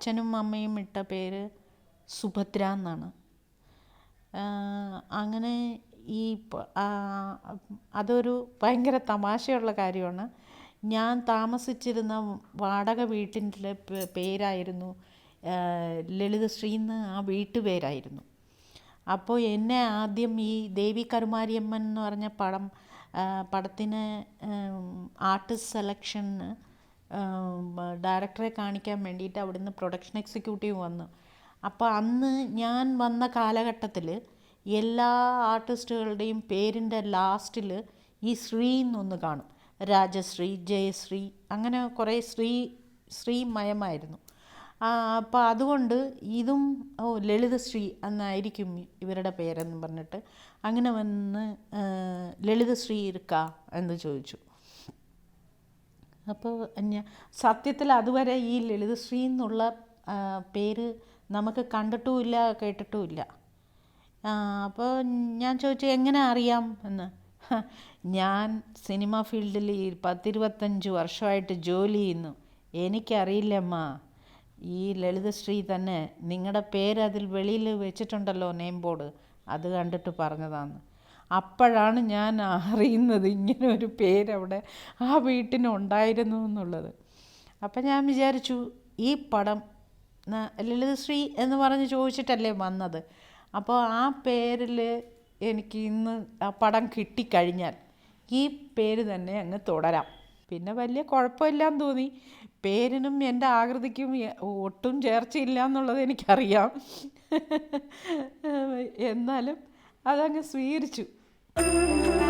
അച്ഛനും അമ്മയും ഇട്ട പേര് സുഭദ്ര എന്നാണ്. അങ്ങനെ ഈ അതൊരു ഭയങ്കര തമാശയുള്ള കാര്യമാണ്. ഞാൻ താമസിച്ചിരുന്ന വാടക വീട്ടിന്റെ പേരായിരുന്നു ലളിതശ്രീ എന്ന് ആ വീട്ടുപേരായിരുന്നു അപ്പോൾ എന്നെ ആദ്യം ഈ ദേവി കരുമാരിയമ്മൻ എന്ന് പറഞ്ഞ പടം പടത്തിന് ആർട്ടിസ്റ്റ് സെലക്ഷന് ഡയറക്ടറെ കാണിക്കാൻ വേണ്ടിയിട്ട് അവിടുന്ന് പ്രൊഡക്ഷൻ എക്സിക്യൂട്ടീവ് വന്നു. അപ്പോൾ അന്ന് ഞാൻ വന്ന കാലഘട്ടത്തിൽ എല്ലാ ആർട്ടിസ്റ്റുകളുടെയും പേരിന്റെ ലാസ്റ്റിൽ ഈ ശ്രീ എന്നൊന്ന് കാണും. രാജശ്രീ ജയശ്രീ അങ്ങനെ കുറേ ശ്രീ ശ്രീമയമായിരുന്നു. അപ്പോൾ അതുകൊണ്ട് ഇതും ഓ ലളിതശ്രീ എന്നായിരിക്കും ഇവരുടെ പേരെന്ന് പറഞ്ഞിട്ട്. അങ്ങനെ വന്ന് ലളിതശ്രീ ഇരിക്ക എന്ന് ചോദിച്ചു. അപ്പോൾ സത്യത്തിൽ അതുവരെ ഈ ലളിതശ്രീ എന്നുള്ള പേര് നമുക്ക് കണ്ടിട്ടുമില്ല കേട്ടിട്ടുമില്ല. അപ്പോൾ ഞാൻ ചോദിച്ചു എങ്ങനെ അറിയാം? എന്ന്. ഞാൻ സിനിമ ഫീൽഡിൽ ഈ പത്തിരുപത്തഞ്ച് വർഷമായിട്ട് ജോലി ചെയ്യുന്നു. എനിക്കറിയില്ലമ്മ. ഈ ലളിതശ്രീ തന്നെ നിങ്ങളുടെ പേര് അതിൽ വെളിയിൽ വെച്ചിട്ടുണ്ടല്ലോ നെയിം ബോർഡ്. അത് കണ്ടിട്ട് പറഞ്ഞതാണ് അപ്പോഴാണ് ഞാൻ അറിയുന്നത് ഇങ്ങനെ ഒരു പേരവിടെ ആ വീട്ടിനുണ്ടായിരുന്നു എന്നുള്ളത്. അപ്പം ഞാൻ വിചാരിച്ചു ഈ പടം ലളിതശ്രീ എന്ന് പറഞ്ഞ് ചോദിച്ചിട്ടല്ലേ വന്നത്. അപ്പോൾ ആ പേരിൽ എനിക്ക് ഇന്ന് ആ പടം കിട്ടിക്കഴിഞ്ഞാൽ ഈ പേര് തന്നെ അങ്ങ് തുടരാം. പിന്നെ വലിയ കുഴപ്പമില്ലാന്ന് തോന്നി. പേരിനും എന്റെ ആകൃതിക്കും ഒട്ടും ചേർച്ചയില്ല എന്നുള്ളത് എനിക്കറിയാം. എന്നാലും അതങ്ങ് സ്വീകരിച്ചു. Música